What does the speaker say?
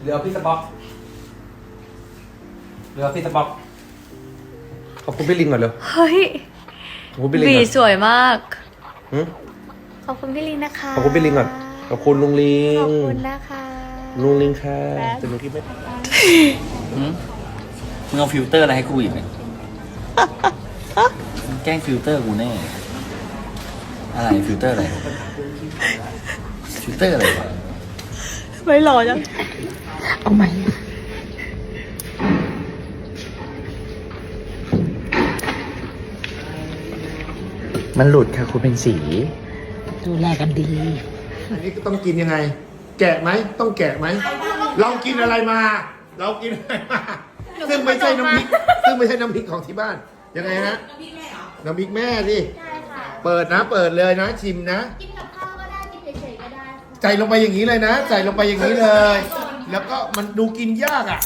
หรือเอาพี่สป๊อกหรือเอาพี่สป๊อกขอบคุณพี่ลิงก่อนเร็วเฮ้ยขอบคุณพี่ลิงบีก่อนสวยมาก หึขอบคุณพี่ลิงนะคะขอบคุณพี่ลิงก่อนขอบคุณลุงลิของบคุณนะคะ ลุงลิงค่ะแต่หนูคิดไม่หืมมึงเอาฟิลเตอร์อะไรให้กูอีกเนี่ยมึงแกล้งฟิลเตอร์กูแน่ อะไรฟิลเตอร์อะไร ฟิลเตอร์อะไรวะไม่หล่อจัง เอาใหม่มันหลุดค่ะคุณเป็นสีดูแลกันดี อันนี้ก็ต้องกินยังไง แกะไหมต้องแกะไหม เรากินอะไรมา เรากินอะไรมา ซึ่งไม่ใช่น้ำพริก ซึ่งไม่ใช่น้ำพริกของที่บ้าน ยังไงฮะ น้ำพริกแม่เหรอ น้ำพริกแม่สิใช่ค่ะเปิดนะ เปิดเลยนะ ชิมนะ กินกับข้าวก็ได้ กินเฉยๆก็ได้ค่ะใส่ลงไปอย่างนี้เลยนะ ใส่ลงไปอย่างนี้เลย แล้วก็มันดูกินยากอะ